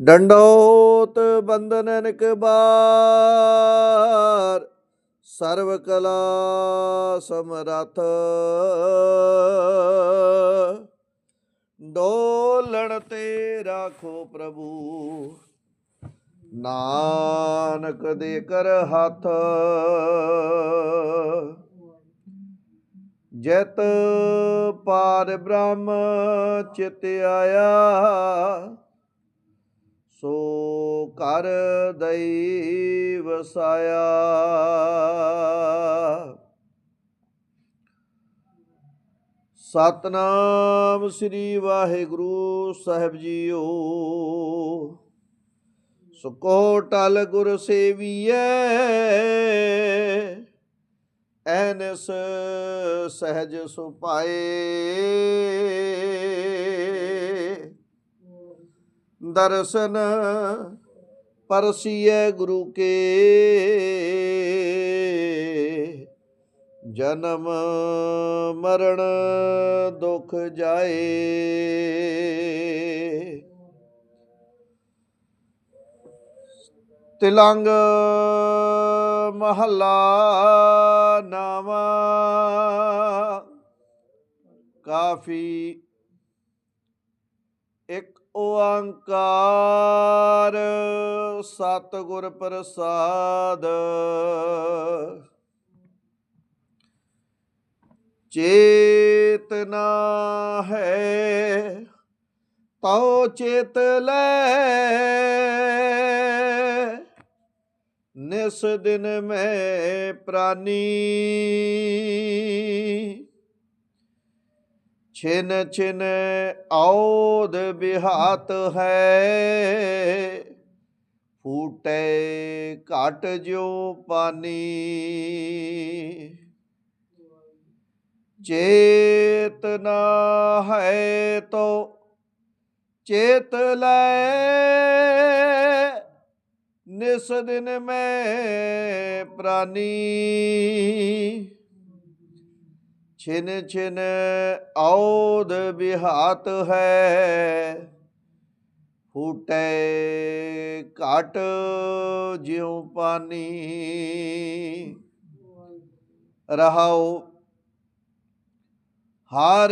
ਡੰਡੋਤ ਬੰਧਨ ਕਬਾਰ ਸਰਵ ਕਲਾ ਸਮਰਥ। ਡੋਲਣ ਤੇ ਰਾਖੋ ਪ੍ਰਭੂ, ਨਾਨਕ ਦੇ ਕਰ ਹੱਥ। ਜਤ ਪਾਰ ਬ੍ਰਹਮ ਚਿਤ ਆਇਆ ਸੋ ਕਰ ਦਈ ਵਸਾਇਆ ਸਤਨਾਮ ਸ੍ਰੀ ਵਾਹਿਗੁਰੂ ਸਾਹਿਬ ਜੀਓ। ਸੁਕੋ ਟਲ ਗੁਰ ਸੇਵੀਐ, ਐਨਸ ਸਹਿਜ ਸੁਪਾਏ ਦਰਸ਼ਨ ਪਰਸੀਏ ਗੁਰੂ ਕੇ। ਜਨਮ ਮਰਨ ਦੁਖ ਜਾਏ। ਤਿਲੰਗ ਮਹੱਲਾ ਨਾਵਾ ਕਾਫੀ ਓੰਕਾਰ ਸਤਿਗੁਰ ਪ੍ਰਸਾਦ। ਚੇਤਨਾ ਹੈ ਤਉ ਚੇਤ ਲੈ। ਨਿਸ ਦਿਨ ਮੈਂ ਪ੍ਰਾਨੀ। ਛਿਨ ਛਿਨ ਔਦ ਬਿਹਾਤ ਹੈ। ਫੂਟੇ ਘਟ ਜਿਉ ਪਾਨੀ। ਚੇਤਨਾ ਹੈ ਤੋ ਚੇਤ ਲੈ ਨਿਸ ਦਿਨ ਮੈਂ ਪ੍ਰਾਨੀ। ਛਿਨ ਛਿਨ ਔਦ ਬਿਹਾਤ ਹੈ। ਫੂਟੇ ਘਟ ਜਿਉ ਪਾਨੀ। ਰਹਾਉ ਹਰ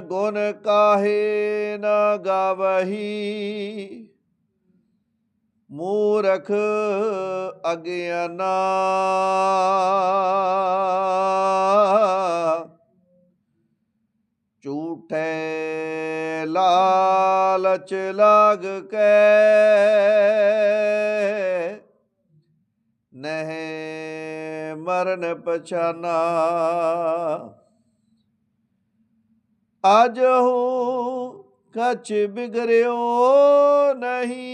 ਗੁਣ ਕਾਹੇ ਨਾ ਗਾਵਹੀ। ਮੂਰਖ ਅਗਿਆਨਾ। ਝੂਠੇ ਲਾਲਚ ਲਾਗ ਕੇ ਨਹਿ ਮਰਨ ਪਛਾਨਾ ਅਜ ਹੂੰ ਕਛ ਬਿਗਰਿਓ ਨਹੀਂ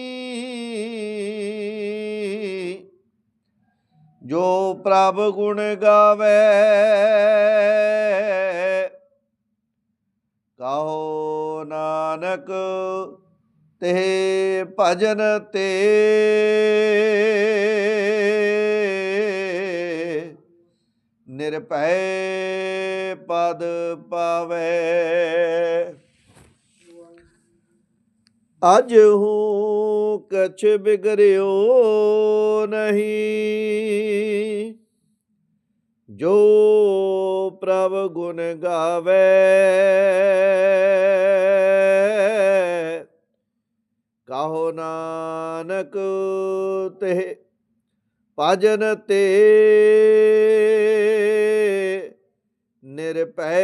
ਜੋ ਪ੍ਰਭ ਗੁਣ ਗਾਵੇ ਕਹੋ ਨਾਨਕ ਤੇ ਭਜਨ ਤੇ ਨਿਰਭੈ ਪਦ ਪਾਵੇ ਅਜ ਹੂੰ ਕਛ ਬਿਗਰਿਓ ਨਹੀਂ ਜੋ ਪ੍ਰਭ ਗੁਣ ਗਾਵੇ ਕਹੋ ਨਾਨਕ ਤੇ ਭਜਨ ਤੇ ਨਿਰਭੈ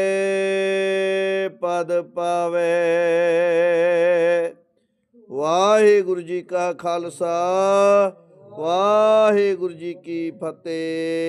ਪਦ ਪਾਵੇ। ਵਾਹਿਗੁਰੂ ਜੀ ਕਾ ਖਾਲਸਾ, ਵਾਹਿਗੁਰੂ ਜੀ ਕੀ ਫਤਿਹ।